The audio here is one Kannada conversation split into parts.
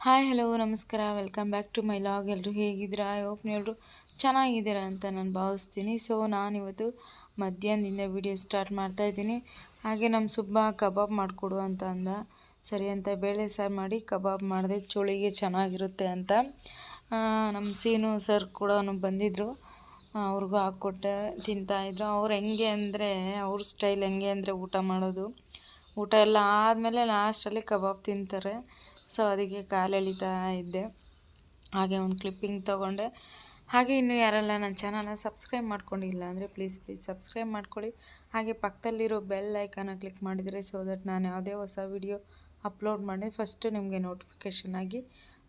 ಹಾಯ್, ಹಲೋ, ನಮಸ್ಕಾರ. Welcome back to my log. ಎಲ್ಲರೂ ಹೇಗಿದ್ದೀರಾ? ಐ ಹೋಪ್ ಎಲ್ಲರೂ ಚೆನ್ನಾಗಿದ್ದೀರಾ ಅಂತ ನಾನು ಭಾವಿಸ್ತೀನಿ. ಸೊ, ನಾನಿವತ್ತು ಮಧ್ಯಾಹ್ನದಿಂದ ವೀಡಿಯೋ ಸ್ಟಾರ್ಟ್ ಮಾಡ್ತಾ ಇದ್ದೀನಿ. ಹಾಗೆ ನಮ್ಮ ಸುಬ್ಬ ಕಬಾಬ್ ಮಾಡಿಕೊಡು ಅಂತ ಅಂದ. ಸರಿ ಅಂತ ಬೇಳೆ ಸಾರು ಮಾಡಿ ಕಬಾಬ್ ಮಾಡಿದೆ. ಚೋಳಿಗೆ ಚೆನ್ನಾಗಿರುತ್ತೆ ಅಂತ. ನಮ್ಮ ಸೀನು ಸರ್ ಕೂಡ ಬಂದಿದ್ದರು ಅವ್ರಿಗೂ ಹಾಕ್ಕೊಟ್ಟೆ ತಿಂತಾಯಿದ್ರು ಅವ್ರು ಹೆಂಗೆ ಅಂದರೆ, ಅವ್ರ ಸ್ಟೈಲ್ ಹೆಂಗೆ ಅಂದರೆ ಊಟ ಮಾಡೋದು. ಊಟ ಎಲ್ಲ ಆದಮೇಲೆ ಲಾಸ್ಟಲ್ಲಿ ಕಬಾಬ್ ತಿಂತಾರೆ. ಸೊ ಅದಕ್ಕೆ ಕಾಲು ಎಳಿತಾ ಇದ್ದೆ. ಹಾಗೆ ಒಂದು ಕ್ಲಿಪ್ಪಿಂಗ್ ತೊಗೊಂಡೆ. ಹಾಗೆ ಇನ್ನೂ ಯಾರೆಲ್ಲ ನನ್ನ ಚಾನಲ್ನ ಸಬ್ಸ್ಕ್ರೈಬ್ ಮಾಡ್ಕೊಂಡಿಲ್ಲ ಅಂದರೆ ಪ್ಲೀಸ್ ಪ್ಲೀಸ್ ಸಬ್ಸ್ಕ್ರೈಬ್ ಮಾಡ್ಕೊಳ್ಳಿ. ಹಾಗೆ ಪಕ್ಕದಲ್ಲಿರೋ ಬೆಲ್ ಐಕನ್ನ ಕ್ಲಿಕ್ ಮಾಡಿದರೆ ಸೊ ದಟ್ ನಾನು ಯಾವುದೇ ಹೊಸ ವಿಡಿಯೋ ಅಪ್ಲೋಡ್ ಮಾಡಿ ಫಸ್ಟು ನಿಮಗೆ ನೋಟಿಫಿಕೇಷನ್ ಆಗಿ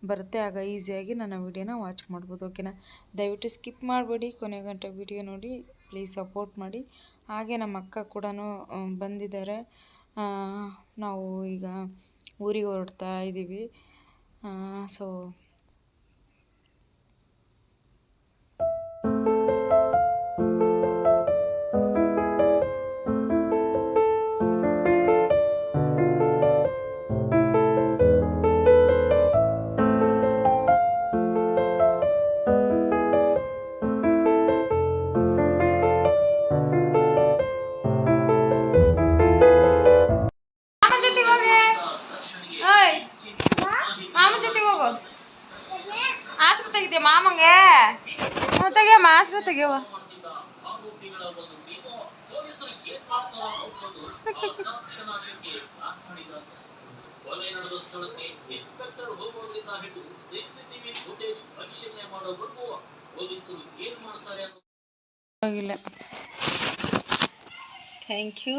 ಬರುತ್ತೆ. ಆಗ ಈಸಿಯಾಗಿ ನನ್ನ ವಿಡಿಯೋನ ವಾಚ್ ಮಾಡ್ಬೋದು ಓಕೆನಾ ದಯವಿಟ್ಟು ಸ್ಕಿಪ್ ಮಾಡಬೇಡಿ. ಕೊನೆ ಗಂಟೆ ವಿಡಿಯೋ ನೋಡಿ ಪ್ಲೀಸ್ ಸಪೋರ್ಟ್ ಮಾಡಿ. ಹಾಗೆ ನಮ್ಮ ಅಕ್ಕ ಕೂಡ ಬಂದಿದ್ದಾರೆ. ನಾವು ಈಗ ಊರಿಗೆ ಹೊರಡ್ತಾ ಇದ್ದೀವಿ ಸೊ ಪೊಲೀಸರು ಏನ್ ಮಾಡ್ತಾರೆ ಅನ್ನೋ ತೆಗಿಯವ ಥ್ಯಾಂಕ್ ಯು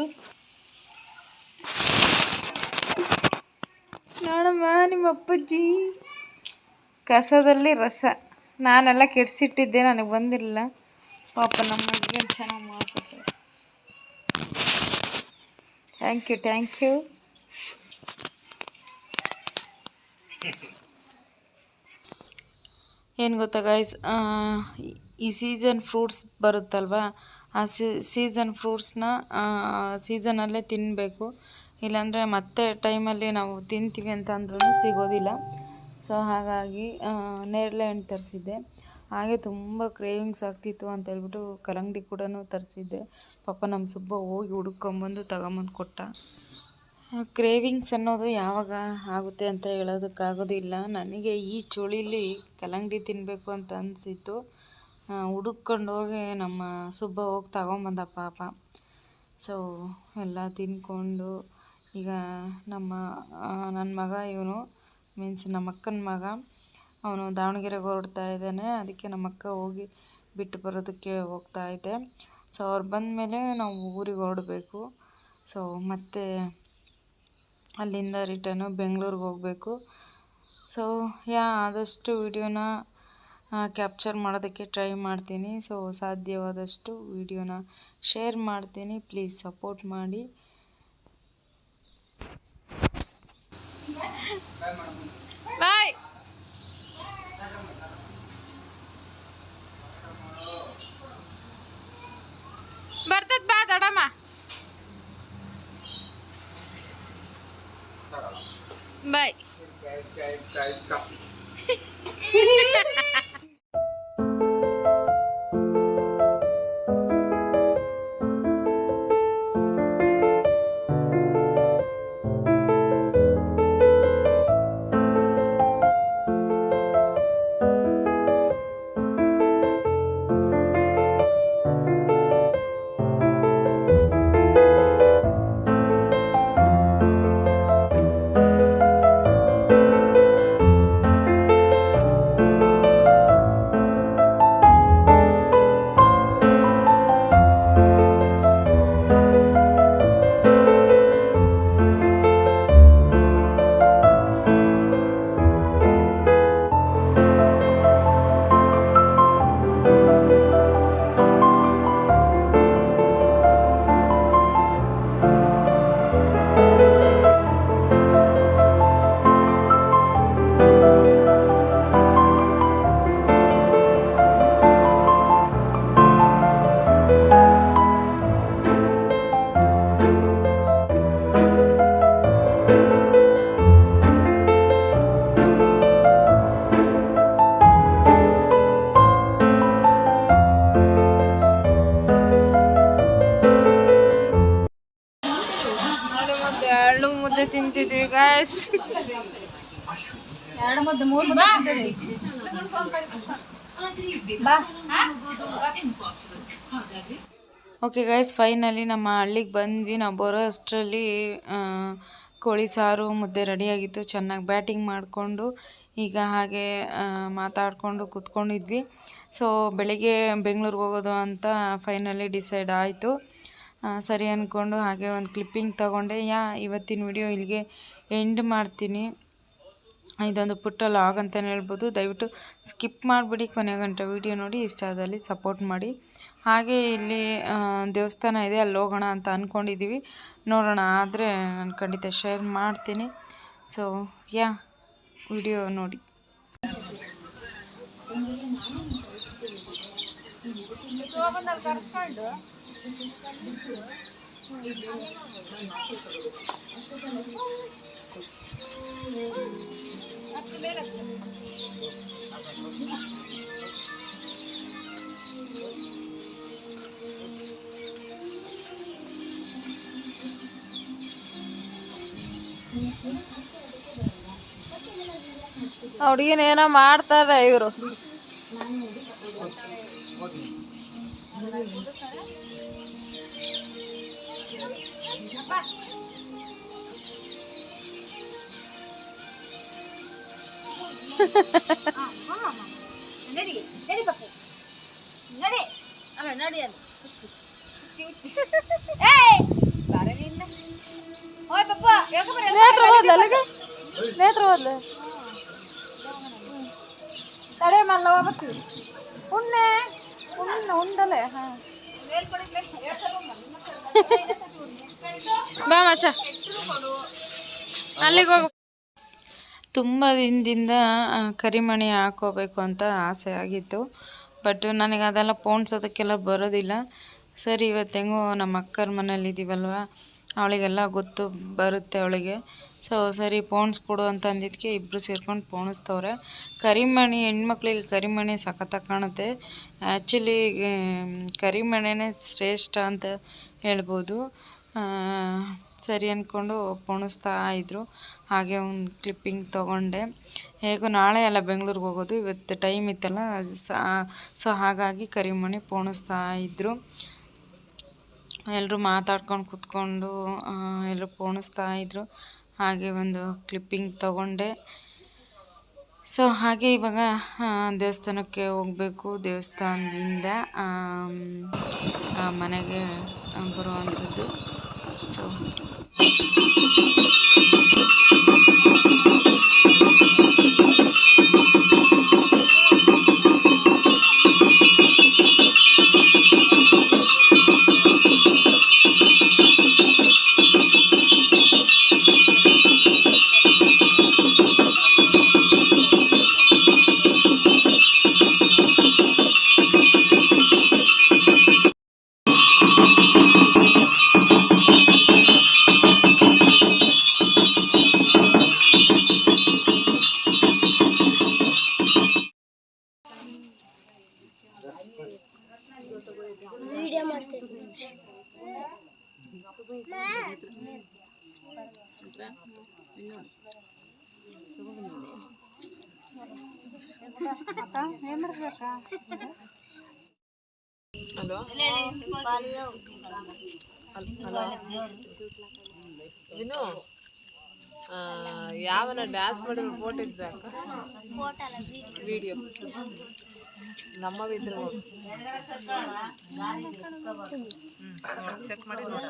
ನೋಡಮ್ಮ ನಿಮ್ಮ ಅಪ್ಪಾಜಿ. ಕಸದಲ್ಲಿ ರಸ. ನಾನೆಲ್ಲ ಕೆಡಿಸಿಟ್ಟಿದ್ದೆ, ನನಗೆ ಬಂದಿರಲಿಲ್ಲ. ಪಾಪ ನಮ್ಮ ಹಸ್ಬೆಂಡ್ ಚೆನ್ನಾಗಿ ಮಾಡಿಕೊಟ್ಟೆ ಥ್ಯಾಂಕ್ ಯು ಥ್ಯಾಂಕ್ ಯು ಏನು ಗೊತ್ತಾ ಗೈಸ್ ಈ ಸೀಸನ್ ಫ್ರೂಟ್ಸ್ ಬರುತ್ತಲ್ವಾ? ಆ ಸೀಸನ್ ಫ್ರೂಟ್ಸ್ನ ಸೀಸನಲ್ಲೇ ತಿನ್ನಬೇಕು ಇಲ್ಲಾಂದರೆ ಮತ್ತೆ ಟೈಮಲ್ಲಿ ನಾವು ತಿಂತೀವಿ ಅಂತ ಅಂದ್ರೂ ಸಿಗೋದಿಲ್ಲ. ಸೊ ಹಾಗಾಗಿ ನೇರಳೆ ಹಣ್ಣು ತರಿಸಿದ್ದೆ. ಹಾಗೆ ತುಂಬ ಕ್ರೇವಿಂಗ್ಸ್ ಆಗ್ತಿತ್ತು ಅಂತ ಹೇಳ್ಬಿಟ್ಟು ಕಲ್ಲಂಗಡಿ ಕೂಡ ತರಿಸಿದ್ದೆ. ಪಾಪ ನಮ್ಮ ಸುಬ್ಬ ಹೋಗಿ ಹುಡ್ಕೊಂಬಂದು ತಗೊಂಬಂದು ಕೊಟ್ಟ. ಕ್ರೇವಿಂಗ್ಸ್ ಅನ್ನೋದು ಯಾವಾಗ ಆಗುತ್ತೆ ಅಂತ ಹೇಳೋದಕ್ಕಾಗೋದಿಲ್ಲ. ನನಗೆ ಈ ಚಳಿಲಿ ಕಲ್ಲಂಗಡಿ ತಿನ್ನಬೇಕು ಅಂತ ಅನಿಸಿತ್ತು. ಹುಡುಕೊಂಡು ಹೋಗಿ ನಮ್ಮ ಸುಬ್ಬ ಹೋಗಿ ತಗೊಂಬಂದ ಪಾಪ. ಸೊ, ಎಲ್ಲ ತಿಂದ್ಕೊಂಡು ಈಗ ನಮ್ಮ ನನ್ನ ಮಗ ಇವನು ಮೀನ್ಸ್ ನಮ್ಮ ಅಕ್ಕನ ಮಗ, ಅವನು ದಾವಣಗೆರೆಗೆ ಹೊರಡ್ತಾ ಇದ್ದಾನೆ. ಅದಕ್ಕೆ ನಮ್ಮ ಅಕ್ಕ ಹೋಗಿ ಬಿಟ್ಟು ಬರೋದಕ್ಕೆ ಹೋಗ್ತಾ ಇದ್ದೆ ಸೊ ಅವ್ರು ಬಂದಮೇಲೆ ನಾವು ಊರಿಗೆ ಹೊರಡಬೇಕು. ಸೊ ಮತ್ತೆ ಅಲ್ಲಿಂದ ರಿಟರ್ನು ಬೆಂಗಳೂರಿಗೆ ಹೋಗಬೇಕು. ಸೊ ಯಾ, ಆದಷ್ಟು ವಿಡಿಯೋನ ಕ್ಯಾಪ್ಚರ್ ಮಾಡೋದಕ್ಕೆ ಟ್ರೈ ಮಾಡ್ತೀನಿ. ಸೊ ಸಾಧ್ಯವಾದಷ್ಟು ವಿಡಿಯೋನ ಶೇರ್ ಮಾಡ್ತೀನಿ. ಪ್ಲೀಸ್ ಸಪೋರ್ಟ್ ಮಾಡಿ. ಬಾಯ್. ಬರ್ತದ ಬಾ ದೊಡಮ್ಮ ಬಾಯ್. ಗಾಯ್ಸ್ ಎರಡು ಮುದ್ದೆ ಮೂರು ಮುದ್ದೆ ತಿಂತಿದ್ದೀವಿ. ಬಾ. ಓಕೆ ಗೈಸ್ ಫೈನಲಿ ನಮ್ಮ ಹಳ್ಳಿಗೆ ಬಂದ್ವಿ. ನಾವು ಬರೋ ಅಷ್ಟರಲ್ಲಿ ಕೋಳಿ ಸಾರು ಮುದ್ದೆ ರೆಡಿಯಾಗಿತ್ತು ಚೆನ್ನಾಗಿ ಬ್ಯಾಟಿಂಗ್ ಮಾಡಿಕೊಂಡು ಈಗ ಹಾಗೆ ಮಾತಾಡಿಕೊಂಡು ಕೂತ್ಕೊಂಡಿದ್ವಿ. ಸೊ ಬೆಳಿಗ್ಗೆ ಬೆಂಗಳೂರಿಗೆ ಹೋಗೋದು ಅಂತ ಫೈನಲಿ ಡಿಸೈಡ್ ಆಯಿತು. ಸರಿ ಅಂದ್ಕೊಂಡು ಹಾಗೆ ಒಂದು ಕ್ಲಿಪ್ಪಿಂಗ್ ತೊಗೊಂಡೆ. ಯಾ ಇವತ್ತಿನ ವಿಡಿಯೋ ಇಲ್ಲಿಗೆ ಎಂಡ್ ಮಾಡ್ತೀನಿ. ಇದೊಂದು ಪುಟ್ಟ ಲಾಗ್ ಅಂತಲೇ ಹೇಳ್ಬೋದು. ದಯವಿಟ್ಟು ಸ್ಕಿಪ್ ಮಾಡಿಬಿಡಿ ಕೊನೆ ಗಂಟೆ ವಿಡಿಯೋ ನೋಡಿ ಇಷ್ಟ ಆದಲ್ಲಿ ಸಪೋರ್ಟ್ ಮಾಡಿ. ಹಾಗೆ ಇಲ್ಲಿ ದೇವಸ್ಥಾನ ಇದೆ, ಅಲ್ಲಿ ಹೋಗೋಣ ಅಂತ ಅಂದ್ಕೊಂಡಿದ್ದೀವಿ ನೋಡೋಣ, ಆದರೆ ನಾನು ಖಂಡಿತ ಶೇರ್ ಮಾಡ್ತೀನಿ. ಸೊ ಯಾ, ವಿಡಿಯೋ ನೋಡಿ. ಹುಡುಗಿನ ಏನೋ ಮಾಡ್ತಾರೆ ಇವರು. ನಡಿ ನಡಿ ಪಪ್ಪು ನಡಿ ಅಲ್ಲ ನಡಿ ಅಲ್ಲ ಹುಚ್ಚಿ ಹುಚ್ಚಿ ಏಯ್ ಬಾರೆ ನಿನ್ನ ಓಯ್ ಪಪ್ಪ ನೇತ್ರ ಹೋದ್ಲ ಅಲ್ಲಿಗೆ ನೇತ್ರ ಹೋದ್ಲ ತಡೆ ಮಲ್ಲವ ಹೋಗ್ಬರ್ತೀವಿ ಉಣ್ಣೆ ಉಣ್ಣ ಉಂಡಲೆ ಹಾ. ಬಾ ಮಚ್ಚ ಅಲ್ಲಿಗೆ ಹೋಗು. ತುಂಬ ದಿನದಿಂದ ಕರಿಮಣಿ ಹಾಕೋಬೇಕು ಅಂತ ಆಸೆ ಆಗಿತ್ತು. ಬಟ್ ನನಗೆ ಅದೆಲ್ಲ ಪೋಣಿಸೋದಕ್ಕೆಲ್ಲ ಬರೋದಿಲ್ಲ. ಸರಿ ಇವತ್ತು ಹೆಂಗೋ ನಮ್ಮ ಅಕ್ಕರ ಮನೇಲಿ ಇದ್ದೀವಲ್ವ ಅವಳಿಗೆಲ್ಲ ಗೊತ್ತು ಬರುತ್ತೆ ಅವಳಿಗೆ. ಸೊ, ಸರಿ ಪೋಣಿಸ್ಕೊಡು ಅಂತ ಅಂದಿದ್ದಕ್ಕೆ ಇಬ್ಬರು ಸೇರ್ಕೊಂಡು ಪೋಣಿಸ್ತವ್ರೆ ಕರಿಮಣಿ ಹೆಣ್ಮಕ್ಳಿಗೆ ಕರಿಮಣಿ ಸಖತ್ತಾಗಿ ಕಾಣುತ್ತೆ. ಆ್ಯಕ್ಚುಲಿ ಕರಿಮಣಿನೇ ಶ್ರೇಷ್ಠ ಅಂತ ಹೇಳ್ಬೋದು. ಸರಿ ಅಂದ್ಕೊಂಡು ಪೋಣಿಸ್ತಾ ಇದ್ದರು ಹಾಗೆ ಒಂದು ಕ್ಲಿಪ್ಪಿಂಗ್ ತೊಗೊಂಡೆ. ಹೇಗೂ ನಾಳೆ ಅಲ್ಲ ಬೆಂಗಳೂರಿಗೆ ಹೋಗೋದು, ಇವತ್ತು ಟೈಮ್ ಇತ್ತಲ್ಲ, ಸೊ ಹಾಗಾಗಿ ಕರಿಮಣಿ ಪೋಣಿಸ್ತಾ ಇದ್ದರು ಎಲ್ಲರೂ ಮಾತಾಡ್ಕೊಂಡು ಕೂತ್ಕೊಂಡು ಎಲ್ಲರೂ ಪೋಣಿಸ್ತಾ ಇದ್ದರು ಹಾಗೆ ಒಂದು ಕ್ಲಿಪ್ಪಿಂಗ್ ತಗೊಂಡೆ. ಸೊ ಹಾಗೆ ಇವಾಗ ದೇವಸ್ಥಾನಕ್ಕೆ ಹೋಗಬೇಕು ದೇವಸ್ಥಾನದಿಂದ ಮನೆಗೆ ಬರುವಂಥದ್ದು. ಸೊ ವಿನು ಆ, ಯಾವನ ಡ್ಯಾನ್ಸ್ ಮಾಡಿರೋ ಫೋಟೋ ಇದ್ದಾಕ ವಿಡಿಯೋ ನಮ್ಮವಿದ್ರು. ಚೆಕ್ ಮಾಡಿ ನೋಡ